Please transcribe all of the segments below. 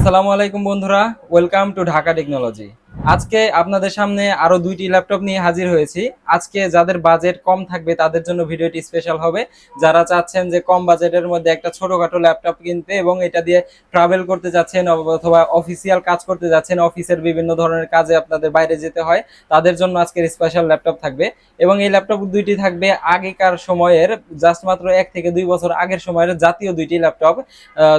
আসসালামু আলাইকুম বন্ধুরা ওয়েলকাম টু ঢাকা টেকনোলজি আজকে আপনাদের সামনে আরও দুইটি ল্যাপটপ নিয়ে হাজির হয়েছি। আজকে যাদের বাজেট কম থাকবে, তাদের জন্য ভিডিওটি স্পেশাল হবে। যারা চাচ্ছেন যে কম বাজেটের মধ্যে একটা ছোটখাটো ল্যাপটপ কিনতে এবং এটা দিয়ে ট্রাভেল করতে যাচ্ছেন অথবা অফিসিয়াল কাজ করতে যাচ্ছেন অফিসের বিভিন্ন ধরনের কাজে আপনাদের বাইরে যেতে হয়, তাদের জন্য আজকের স্পেশাল ল্যাপটপ থাকবে। এবং এই ল্যাপটপ দুইটি থাকবে আগেকার সময়ের জাস্ট মাত্র এক থেকে দুই বছর আগের সময়ের জাতীয় দুইটি ল্যাপটপ।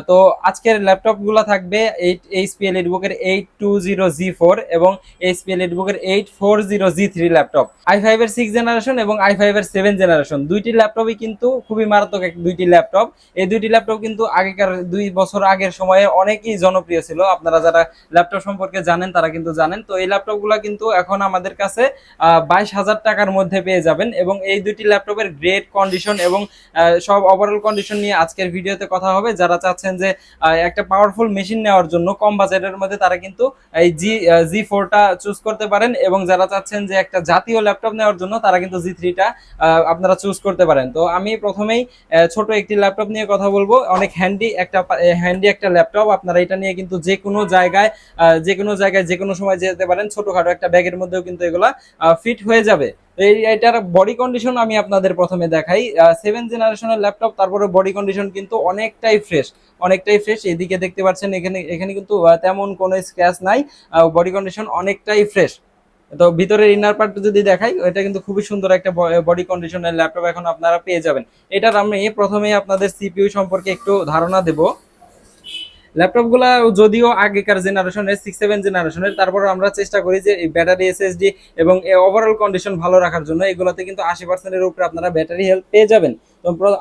তো আজকের ল্যাপটপগুলো থাকবে এইট এইচপি বুকের eight two zero G four এবং HP এলিটবুকের eight four zero G three laptop I five এর সিক্স জেনারেশন এবং আই ফাইভ এর সেভেন জেনারেশন দুইটি ল্যাপটপই কিন্তু খুবই মারাত্মক এক- দুইটি ল্যাপটপ এই দুইটি ল্যাপটপ কিন্তু আগেকার দুই বছর আগের সময়ে অনেকই জনপ্রিয় ছিল। আপনারা যারা ল্যাপটপ সম্পর্কে জানেন, তারা কিন্তু জানেন। তো এই ল্যাপটপগুলো কিন্তু এখন আমাদের কাছে বাইশ হাজার টাকার মধ্যে পেয়ে যাবেন এবং এই দুইটি ল্যাপটপের গ্রেট কন্ডিশন এবং সব ওভারঅল কন্ডিশন নিয়ে আজকের ভিডিওতে কথা হবে। যারা চাচ্ছেন যে একটা পাওয়ারফুল মেশিন নেওয়ার জন্য কম বাজেটের মধ্যে, তারা কিন্তু এই জি জি ফোরটা চুজ করতে পারেন এবং যারা চাচ্ছেন যে একটা জাতীয় ল্যাপটপ নেওয়ার জন্য, তারা কিন্তু জি থ্রিটা আপনারা চুজ করতে পারেন। তো আমি প্রথমেই ছোট একটি ল্যাপটপ নিয়ে কথা বলব। অনেক হ্যান্ডি একটা হ্যান্ডি একটা ল্যাপটপ আপনারা এটা নিয়ে কিন্তু যে কোনো জায়গায় যে কোনো জায়গায়, যে কোনো সময় যেতে পারেন। ছোটখাটো একটা ব্যাগের মধ্যেও কিন্তু এগুলা ফিট হয়ে যাবে। এই, এটার বডি কন্ডিশন আমি আপনাদের প্রথমে দেখাই। সেভেন জেনারেশনের ল্যাপটপ তারপরে বডি কন্ডিশন কিন্তু অনেকটাই ফ্রেশ অনেকটাই ফ্রেশ এদিকে দেখতে পাচ্ছেন, এখানে এখানে কিন্তু তেমন কোনো স্ক্র্যাচ নাই বডি কন্ডিশন অনেকটাই ফ্রেশ তো ভিতরের ইনার পার্ট যদি দেখাই, এটা কিন্তু খুবই সুন্দর একটা বডি কন্ডিশনের ল্যাপটপ এখন আপনারা পেয়ে যাবেন। এটার আমি প্রথমে আপনাদের সিপিইউ সম্পর্কে একটু ধারণা দেবো। ল্যাপটপগুলা যদিও আগেকার জেনারেশনের সিক্স সেভেন জেনারেশনের তারপর আমরা চেষ্টা করি যে ব্যাটারি এসএসডি এবং ওভারঅল কন্ডিশন ভালো রাখার জন্য। এগুলোতে কিন্তু আশি পার্সেন্টের উপরে আপনারা ব্যাটারি হেলথ পেয়ে যাবেন।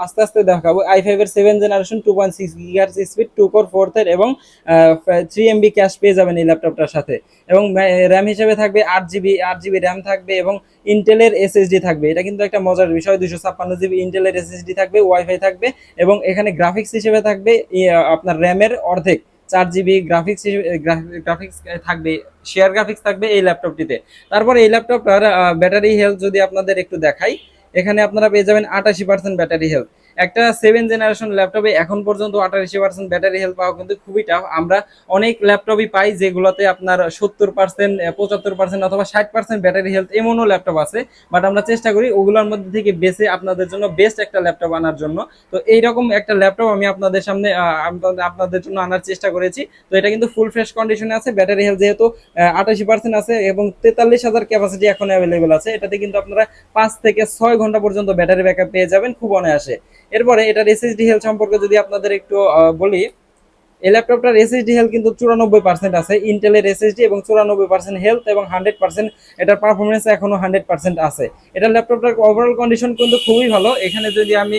আস্তে আস্তে দেখাবো আই ফাইভ এর seven generation two point six গিগার speed two core four ফোর্থের এবং থ্রি এমবি ক্যাশ পেয়ে যাবেন এই ল্যাপটপটার সাথে। এবং র্যাম হিসেবে থাকবে আট জিবি আট জিবি র্যাম থাকবে এবং ইন্টেলের এসএসডি থাকবে। এটা কিন্তু একটা মজার বিষয় দুশো ছাপ্পান্ন জিবি ইন্টেলের এসএসডি থাকবে ওয়াইফাই থাকবে এবং এখানে গ্রাফিক্স হিসেবে থাকবে আপনার র্যামের অর্ধেক। চার জিবি গ্রাফিক্স গ্রাফিক্স থাকবে শেয়ার গ্রাফিক্স থাকবে এই ল্যাপটপটিতে তারপর এই ল্যাপটপটার ব্যাটারি হেলথ যদি আপনাদের একটু দেখাই এখানে আপনারা পেয়ে যাবেন আটাশি পার্সেন্ট ব্যাটারি হেলথ একটা সেভেন জেনারেশন ল্যাপটপে এখন পর্যন্ত আটাশি পার্সেন্ট ব্যাটারি হেলথ পাওয়া কিন্তু খুবই টাফ আমরা অনেক ল্যাপটপই পাই যেগুলোতে আপনার সত্তর পার্সেন্ট পঁচাত্তর পার্সেন্ট অথবা ষাট পার্সেন্ট ব্যাটারি হেলথ এমনও ল্যাপটপ আছে। বাট আমরা চেষ্টা করি ওগুলোর মধ্যে থেকে বেছে আপনাদের জন্য বেস্ট একটা ল্যাপটপ আনার জন্য। তো এইরকম একটা ল্যাপটপ আমি আপনাদের সামনে আপনাদের- জন্য আনার চেষ্টা করেছি। তো এটা কিন্তু ফুল ফ্রেশ কন্ডিশনে আছে ব্যাটারি হেলথ যেহেতু আটাশি পার্সেন্ট আছে এবং তেতাল্লিশ হাজার ক্যাপাসিটি এখন অ্যাভেলেবেল আছে। এটাতে কিন্তু আপনারা পাঁচ থেকে ছয় ঘণ্টা পর্যন্ত ব্যাটারি ব্যাকআপ পেয়ে যাবেন, খুব অনায়াসে। এরপরে এটার এসএসডি হেল সম্পর্কে যদি আপনাদের একটু বলি এই ল্যাপটপটার এসএসডি হেলথ কিন্তু চুরানব্বই পার্সেন্ট আছে ইন্টেলের এসএসডি এবং চুরানব্বই পার্সেন্ট হেলথ এবং হান্ড্রেড পার্সেন্ট এটার পারফরমেন্স এখনও হান্ড্রেড পার্সেন্ট আছে। এটার ল্যাপটপটার ওভারঅল কন্ডিশন কিন্তু খুবই ভালো। এখানে যদি আমি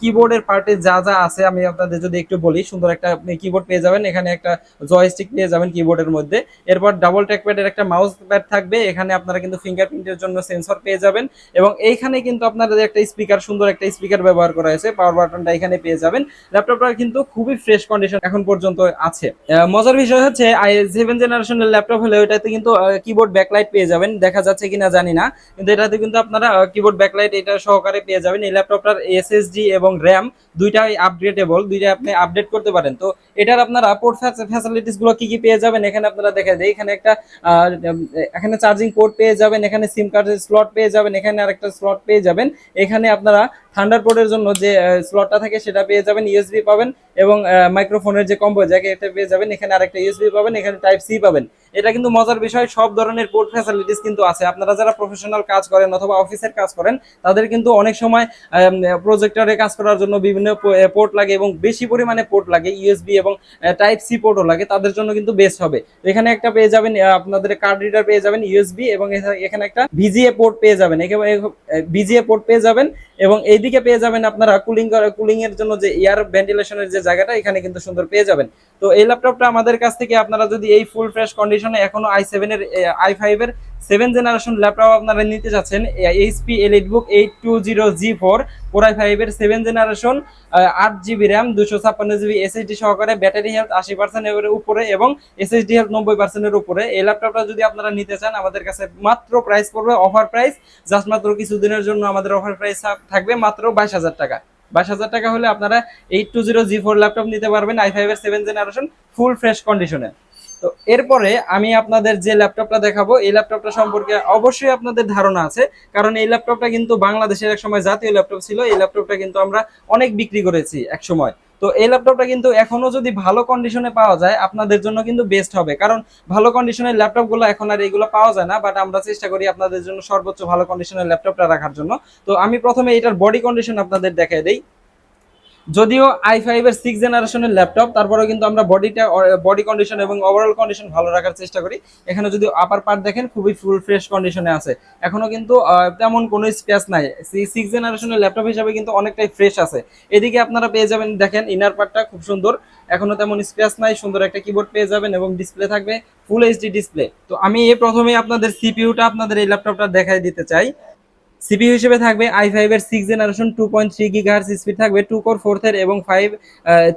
কিবোর্ডের পার্টে যা যা আছে আমি আপনাদের যদি একটু বলি, সুন্দর একটা কিবোর্ড পেয়ে যাবেন। এখানে একটা জয়স্টিক পেয়ে যাবেন কিবোর্ডের মধ্যে। এরপর ডাবল ট্র্যাকপ্যাডের একটা মাউস প্যাড থাকবে। এখানে আপনারা কিন্তু ফিঙ্গারপ্রিন্টের জন্য সেন্সর পেয়ে যাবেন এবং এইখানে কিন্তু আপনাদের একটা স্পিকার সুন্দর একটা স্পিকার ব্যবহার করা হয়েছে। পাওয়ার বাটনটা এখানে পেয়ে যাবেন। ল্যাপটপটা কিন্তু খুবই ফ্রেশ কন্ডিশন এখন পর্যন্ত আছে। মজার বিষয় হচ্ছে আই সেভেন জেনারেশনের ল্যাপটপ হলে ওইটাতে কিন্তু কিবোর্ড ব্যাকলাইট পেয়ে যাবেন, দেখা যাচ্ছে কিনা জানি না। কিন্তু এটাতে কিন্তু আপনারা কিবোর্ড ব্যাকলাইট এটা সহকারে পেয়ে যাবেন। এই ল্যাপটপটার এসএসডি এবং র্যাম দুইটাই আপগ্রেডেবল দুইটা আপনি আপডেট করতে পারেন। তো এটার আপনারা পোর্ট ফ্যাসিলিটিসগুলো কি কি পেয়ে যাবেন, এখানে আপনারা দেখা যায় এখানে একটা এখানে চার্জিং পোর্ট পেয়ে যাবেন, এখানে সিম কার্ডের স্লট পেয়ে যাবেন, এখানে আরেকটা স্লট পেয়ে যাবেন। এখানে আপনারা থান্ডারবোর্ডের জন্য যে স্লটটা থাকে সেটা পেয়ে যাবেন ইউএসবি পাবেন এবং মাইক্রোফোনের যে কম্বো জায়গায় এটা পেয়ে যাবেন, এখানে আরেকটা ইউএসবি পাবেন, এখানে টাইপ সি পাবেন। এটা কিন্তু মজার বিষয়, সব ধরনের পোর্ট ফ্যাসিলিটিস কিন্তু আছে। আপনারা যারা প্রফেশনাল কাজ করেন অথবা অফিসের কাজ করেন, তাদের কিন্তু অনেক সময় প্রজেক্টরে কাজ করার জন্য বিভিন্ন পোর্ট লাগে এবং বেশি পরিমাণে পোর্ট লাগে ইউএসবি এবং টাইপ সি পোর্টও লাগে, তাদের জন্য কিন্তু বেস্ট হবে। এখানে একটা পেয়ে যাবেন আপনাদের কার্ড রিডার পেয়ে যাবেন ইউএসবি এবং এখানে একটা ভিজিএ পোর্ট পেয়ে যাবেন। ভিজিএ পোর্ট পেয়ে যাবেন এবং এইদিকে পেয়ে যাবেন আপনারা কুলিং কুলিং এর জন্য যে এয়ার ভেন্টিলেশনের যে জায়গাটা, এখানে কিন্তু সুন্দর পেয়ে যাবেন। তো এই ল্যাপটপটা আমাদের কাছ থেকে আপনারা যদি এই ফুল ফ্রেশ কন্ডিশনে এখনও আই সেভেন এর আই ফাইভ এর সেভেন জেনারেশন ল্যাপটপ আপনারা নিতে চাচ্ছেন HP elite book eight two zero G four four I five এর সেভেন জেনারেশন আট জিবি র্যাম দুশো ছাপ্পান্ন জিবি এসএসডি সহকারে ব্যাটারি হেলথ আশি পার্সেন্ট এর উপরে এবং এসএসডি হেলথ নব্বই পার্সেন্টের উপরে। এই ল্যাপটপটা যদি আপনারা নিতে চান, আমাদের কাছে মাত্র প্রাইস পড়বে অফার প্রাইস জাস্ট মাত্র কিছুদিনের জন্য আমাদের অফার প্রাইস থাকবে মাত্র বাইশ হাজার টাকা। বাইশ হাজার টাকা হলে আপনারা eight two zero G four laptop নিতে পারবেন আই ফাইভ এর সেভেন জেনারেশন ফুল ফ্রেশ কন্ডিশনে তো এরপরে আমি আপনাদের যে ল্যাপটপটা দেখাবো, এই ল্যাপটপটা সম্পর্কে অবশ্যই আপনাদের ধারণা আছে, কারণ এই ল্যাপটপটা কিন্তু বাংলাদেশের এক সময় জাতীয় ল্যাপটপ ছিল, এই ল্যাপটপটা কিন্তু আমরা অনেক বিক্রি করেছি এক সময় তো এই ল্যাপটপটা কিন্তু এখনও যদি ভালো কন্ডিশনে পাওয়া যায়, আপনাদের জন্য কিন্তু বেস্ট হবে। কারণ ভালো কন্ডিশনের ল্যাপটপগুলো এখন আর এগুলো পাওয়া যায় না বাট আমরা চেষ্টা করি আপনাদের জন্য সর্বোচ্চ ভালো কন্ডিশনের ল্যাপটপটা রাখার জন্য। তো আমি প্রথমে এটার বডি কন্ডিশন আপনাদের দেখাই দেই। যদিও আই ফাইভ এর সিক্স জেনারেশনের ল্যাপটপ তারপরেও কিন্তু আমরা বডিটা বডি কন্ডিশন এবং ওভারঅল কন্ডিশন ভালো রাখার চেষ্টা করি। এখানে যদি আপার পার্ট দেখেন, খুবই ফুল ফ্রেশ কন্ডিশনে আছে। এখনও কিন্তু তেমন কোনো স্পেস নাই। সিক্স জেনারেশনের ল্যাপটপ হিসাবে কিন্তু অনেকটাই ফ্রেশ আছে। এদিকে আপনারা পেয়ে যাবেন, দেখেন ইনার পার্টটা খুব সুন্দর। এখনও তেমন স্পেস নাই, সুন্দর একটা কিবোর্ড পেয়ে যাবেন এবং ডিসপ্লে থাকবে ফুল এইচডি ডিসপ্লে তো আমি এই প্রথমে আপনাদের সিপিউটা আপনাদের এই ল্যাপটপটা দেখাই দিতে চাই। সিপিইউ হিসেবে থাকবে i5 এর six generation two point three gigahertz speed থাকবে টু কোর ফোর্থের এবং ফাইভ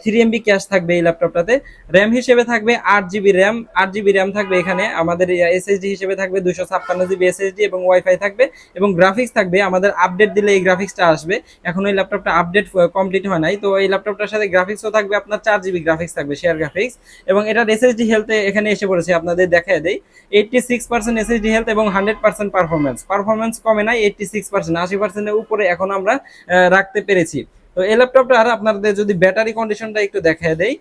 থ্রি এমবি ক্যাশ থাকবে এই ল্যাপটপটাতে র্যাম হিসেবে থাকবে আট জিবি র্যাম আট জিবি র্যাম থাকবে এখানে। আমাদের এসএসডি হিসেবে থাকবে দুশো ছাপ্পান্ন জিবি এসএসডি এবং ওয়াইফাই থাকবে এবং গ্রাফিক্স থাকবে। আমাদের আপডেট দিলে এই গ্রাফিক্সটা আসবে। এখন এই ল্যাপটপটা আপডেট কমপ্লিট হয় নাই। তো এই ল্যাপটপটার সাথে গ্রাফিক্সও থাকবে, আপনার চার জিবি গ্রাফিক্স থাকবে শেয়ার গ্রাফিক্স এবং এটার এসএসডি হেলথে এখানে এসে পড়েছে, আপনাদের দেখায় দেয় eighty six percent SSD health এবং হান্ড্রেড পার্সেন্ট পারফরমেন্স পারফরমেন্স কমে নাই এইটটি সিক্স পার্সেন্ট আশি পার্সেন্টের উপরে এখন আমরা রাখতে পেরেছি। তো এই ল্যাপটপটার আপনাদের যদি ব্যাটারি কন্ডিশনটা একটু দেখা দেই।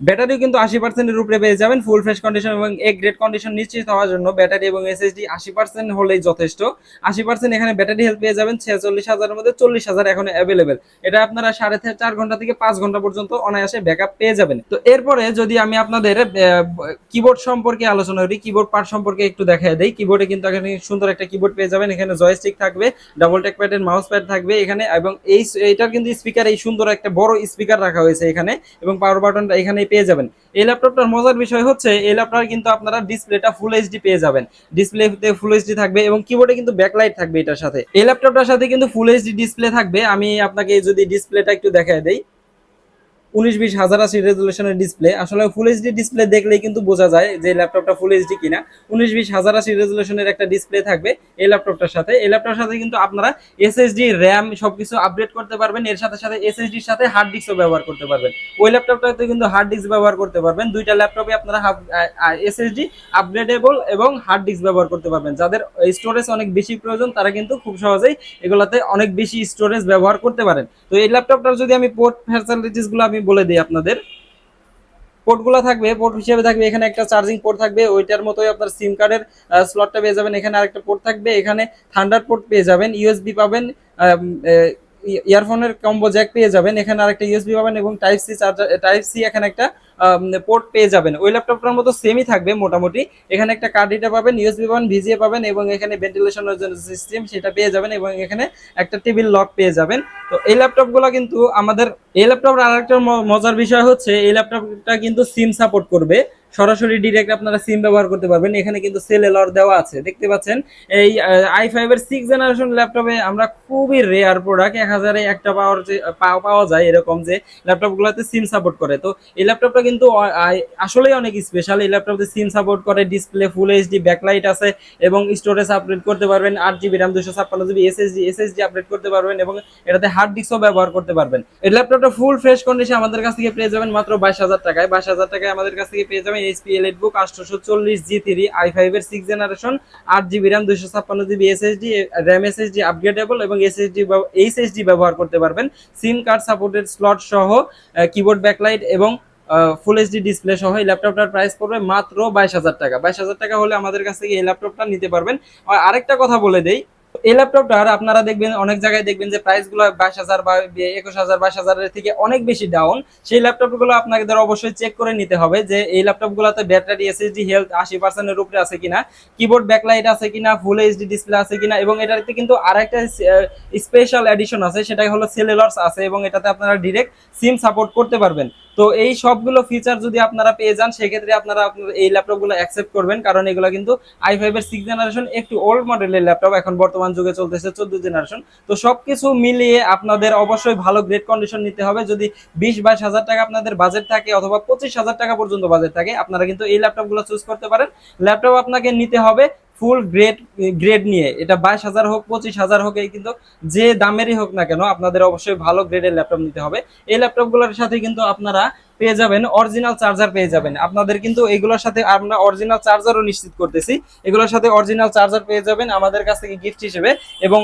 ব্যাটারিও কিন্তু আশি পার্সেন্টের উপরে পেয়ে যাবেন ফুল ফ্রেশ কন্ডিশন এবং এ গ্রেড কন্ডিশন নিশ্চিত হওয়ার জন্য ব্যাটারি এবং এসএসডি আশি পার্সেন্ট হলেই যথেষ্ট। আশি পার্সেন্ট এখানে ব্যাটারি হেল্প পেয়ে যাবেন, ছেচল্লিশ হাজারের মধ্যে চল্লিশ হাজার এখন অ্যাভেলেবেল এটা আপনারা সাড়ে চার ঘণ্টা থেকে পাঁচ ঘণ্টা পর্যন্ত অনায়াসে ব্যাকআপ পেয়ে যাবেন। তো এরপরে যদি আমি আপনাদের কিবোর্ড সম্পর্কে আলোচনা করি কিবোর্ড পার্ট সম্পর্কে একটু দেখা দেই। কিবোর্ডে কিন্তু এখানে সুন্দর একটা কিবোর্ড পেয়ে যাবেন, এখানে জয়স্টিক থাকবে ডাবল টেক প্যাডের মাউস প্যাড থাকবে এখানে, এবং এই এটার কিন্তু স্পিকার এই সুন্দর একটা বড় স্পিকার রাখা হয়েছে এখানে, এবং পাওয়ার বাটনটা এখানেই পেয়ে যাবেন। এই ল্যাপটপটার মজার বিষয় হচ্ছে, এই ল্যাপটপ কিন্তু আপনারা ডিসপ্লেটা ফুল এইচডি পেয়ে যাবেন। ডিসপ্লেতে ফুল এইচডি থাকবে এবং কিবোর্ডে কিন্তু ব্যাকলাইট থাকবে এটার সাথে। এই ল্যাপটপটার সাথে কিন্তু ফুল এইচডি ডিসপ্লে থাকবে। আমি আপনাকে যদি ডিসপ্লেটা একটু দেখায় দেই। উনিশ বিশ হাজার আশি রেজুলেশনের ডিসপ্লে আসলে ফুল এইচডি ডিসপ্লে দেখলেই কিন্তু বোঝা যায় যে ল্যাপটপটা ফুল এইচডি কিনা। উনিশ বিশ হাজার আশি রেজুলেশনের একটা ডিসপ্লে থাকবে এই ল্যাপটপটার সাথে। এই ল্যাপটপের সাথে কিন্তু আপনারা এসএসডি র্যাম সবকিছু আপডেট করতে পারবেন। এর সাথে সাথে এসএসডির সাথে হার্ড ডিস্কও ব্যবহার করতে পারবেন। ওই ল্যাপটপটাতে কিন্তু হার্ড ডিস্ক ব্যবহার করতে পারবেন। দুইটা ল্যাপটপে আপনারা এসএসডি আপগ্রেডেবল এবং হার্ড ডিস্ক ব্যবহার করতে পারবেন। যাদের স্টোরেজ অনেক বেশি প্রয়োজন, তারা কিন্তু খুব সহজেই এগুলাতে অনেক বেশি স্টোরেজ ব্যবহার করতে পারেন। তো এই ল্যাপটপটার যদি আমি পোর্ট ফ্যাসিলিটিসগুলো আমি বলে দিই আপনাদের। পোর্টগুলো থাকবে, পোর্ট হিসেবে থাকবে, এখানে একটা চার্জিং পোর্ট থাকবে, ওইটার মতোই আপনার সিম কার্ডের স্লটটা পেয়ে যাবেন। এখানে আরেকটা পোর্ট থাকবে, এখানে থান্ডার পোর্ট পেয়ে যাবেন ইউএসবি পাবেন ইয়ারফোনের কম্বো জ্যাক পেয়ে যাবেন। এখানে আরেকটা ইউএসবি পাবেন এবং type C charger type C এখানে একটা পোর্ট পেয়ে যাবেন। ওই ল্যাপটপটার মতো সেমই থাকবে মোটামুটি। এখানে একটা কার্ড রিডার পাবেন ইউএসবি পাবেন ভিজিএ পাবেন এবং এখানে ভেন্টিলেশনের জন্য সিস্টেম সেটা পেয়ে যাবেন এবং এখানে একটা টেবিল লক পেয়ে যাবেন। তো এই ল্যাপটপগুলো কিন্তু আমাদের, এই ল্যাপটপের আরেকটা মজার বিষয় হচ্ছে, এই ল্যাপটপটা কিন্তু সিম সাপোর্ট করবে। সরাসরি ডিরেক্ট আপনারা সিম ব্যবহার করতে পারবেন। এখানে কিন্তু সেল এলর দেওয়া আছে। দেখতে পাচ্ছেন? এই আই ফাইভ এর সিক্স জেনারেশন ল্যাপটপে আমরা খুবই রেয়ার প্রোডাক্ট এক হাজারে একটা পাওয়ার যে পাওয়া যায় এরকম যে ল্যাপটপগুলোতে সিম সাপোর্ট করে। তো এই ল্যাপটপটা কিন্তু আসলেই অনেক স্পেশাল এই ল্যাপটপে সিম সাপোর্ট করে ডিসপ্লে ফুল এইচডি ব্যাকলাইট আছে এবং স্টোরেজ আপডেট করতে পারবেন। আট জিবি র্যাম দুশো ছাপ্পান্ন জিবি এসএসডি এসএসডি আপডেট করতে পারবেন এবং এটাতে হার্ড ডিস্কও ব্যবহার করতে পারবেন। এই ল্যাপটপটা ফুল ফ্রেশ কন্ডিশন আমাদের কাছ থেকে পেয়ে যাবেন মাত্র বাইশ হাজার টাকায়। বাইশ হাজার টাকায় আমাদের কাছ থেকে পেয়ে যাবেন এইচপি এলিট বুক আটশোশো চল্লিশ জি থ্রি আই ফাইভ এর সিক্স জেনারেশন আট জিবি র্যাম দুশো ছাপ্পান্ন GB SSD RAM SSD upgradable এবং এসএসডি এইচএসডি ব্যবহার করতে পারবেন। সিম কার্ড সাপোর্টেড স্লট সহ কিবোর্ড ব্যাকলাইট এবং ফুল এইচডি ডিসপ্লে সহ এই ল্যাপটপটার প্রাইস পড়বে মাত্র বাইশ হাজার টাকা। বাইশ হাজার টাকা হলে আমাদের কাছ থেকে এই ল্যাপটপটা নিতে পারবেন। আর আরেকটা কথা বলে দেই এই ল্যাপটপটার আপনারা দেখবেন, অনেক জায়গায় দেখবেন যে প্রাইসগুলো বাইশ হাজার বা একুশ হাজার, বাইশ হাজারের থেকে অনেক বেশি ডাউন সেই ল্যাপটপগুলো আপনাদের অবশ্যই চেক করে নিতে হবে যে এই ল্যাপটপ গুলোতে ব্যাটারি এসএসডি হেলথ আশি পার্সেন্টের উপরে আছে কিনা কিবোর্ড ব্যাকলাইট আছে কিনা ফুল এইচডি ডিসপ্লে আছে কিনা, এবং এটাতে কিন্তু আরেকটা স্পেশাল এডিশন আছে সেটা হলো সেলুলার্স আছে, এবং এটাতে আপনারা ডিরেক্ট সিম সাপোর্ট করতে পারবেন। তো এই সবগুলো ফিচার যদি আপনারা পেয়ে যান, সেক্ষেত্রে আপনারা এই ল্যাপটপগুলো অ্যাকসেপ্ট করবেন, কারণ এগুলো কিন্তু আই ফাইভ এর সিক্স জেনারেশন একটু ওল্ড মডেলের ল্যাপটপ এখন বর্তমান যুগে চলতেছে চোদ্দ জেনারেশন তো সবকিছু মিলিয়ে আপনাদের অবশ্যই ভালো গ্রেড কন্ডিশন নিতে হবে। যদি বিশ, বাইশ হাজার টাকা আপনাদের বাজেট থাকে অথবা পঁচিশ হাজার টাকা পর্যন্ত বাজেট থাকে, আপনারা কিন্তু এই ল্যাপটপগুলো চুজ করতে পারেন। ল্যাপটপ আপনাকে নিতে হবে ফুল গ্রেড গ্রেড নিয়ে। এটা বাইশ হাজার হোক, পঁচিশ হাজার হোক, এই কিন্তু যে দামেরই হোক না কেন, আপনাদের অবশ্যই ভালো গ্রেডের ল্যাপটপ নিতে হবে। এই ল্যাপটপগুলোর সাথে কিন্তু আপনারা পেয়ে যাবেন অরিজিনাল চার্জার পেয়ে যাবেন। আপনাদের কিন্তু এগুলোর সাথে আমরা অরিজিনাল চার্জারও নিশ্চিত করতেছি। এগুলোর সাথে অরিজিনাল চার্জার পেয়ে যাবেন আমাদের কাছ থেকে গিফট হিসেবে এবং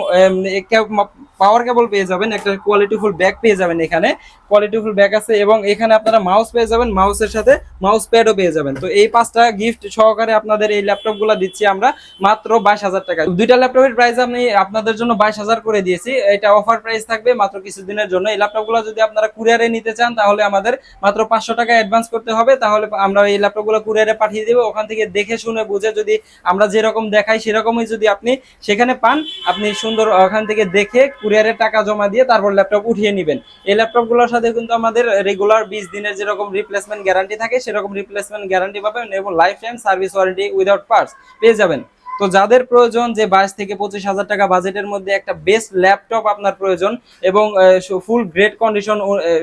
পাওয়ার কেবল পেয়ে যাবেন, একটা কোয়ালিটিফুল ব্যাগ পেয়ে যাবেন এখানে। কোয়ালিটিফুল ব্যাগ আছে এবং এখানে আপনারা মাউস পেয়ে যাবেন মাউসের সাথে মাউস প্যাডও পেয়ে যাবেন। তো এই পাঁচটা গিফট সহকারে আপনাদের এই ল্যাপটপগুলো দিচ্ছি আমরা মাত্র বাইশ হাজার টাকা। দুইটা ল্যাপটপের প্রাইস আমি আপনাদের জন্য বাইশ হাজার করে দিয়েছি। এটা অফার প্রাইস থাকবে মাত্র কিছুদিনের জন্য। এই ল্যাপটপগুলো যদি আপনারা কুরিয়ারে নিতে চান তাহলে আমাদের মাত্র পাঁচশো টাকা অ্যাডভান্স করতে হবে, তাহলে আমরা এই ল্যাপটপগুলো কুরিয়ারে পাঠিয়ে দেবো। ওখান থেকে দেখে শুনে বুঝে যদি আমরা যেরকম দেখাই সেরকমই যদি আপনি সেখানে পান, আপনি সুন্দর ওখান থেকে দেখে কুরিয়ারে টাকা জমা দিয়ে তারপর ল্যাপটপ উঠিয়ে নেবেন। এই ল্যাপটপগুলোর সাথে কিন্তু আমাদের রেগুলার বিশ দিনের যেরকম রিপ্লেসমেন্ট গ্যারান্টি থাকে, সেরকম রিপ্লেসমেন্ট গ্যারান্টি পাবেন এবং lifetime service warranty without parts পেয়ে যাবেন। তো যাদের প্রয়োজন যে বাইশ থেকে পঁচিশ হাজার টাকা বাজেটের মধ্যে একটা বেস্ট ল্যাপটপ আপনার প্রয়োজন এবং ফুল গ্রেট কন্ডিশন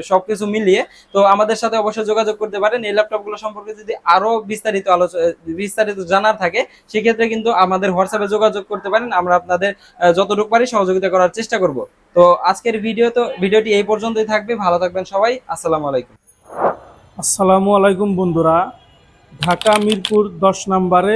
সবকিছু মিলিয়ে, তো আমাদের সাথে অবশ্যই যোগাযোগ করতে পারেন। এই ল্যাপটপগুলো সম্পর্কে যদি আরও বিস্তারিত আলোচনা বিস্তারিত জানার থাকে, সেক্ষেত্রে কিন্তু আমাদের হোয়াটসঅ্যাপে যোগাযোগ করতে পারেন। আমরা আপনাদের যতটুকু পারি সহযোগিতা করার চেষ্টা করব। তো আজকের ভিডিও তো ভিডিওটি এই পর্যন্তই থাকবে। ভালো থাকবেন সবাই। আসসালামু আলাইকুম। আসসালামু আলাইকুম বন্ধুরা। ঢাকা মিরপুর দশ নম্বরে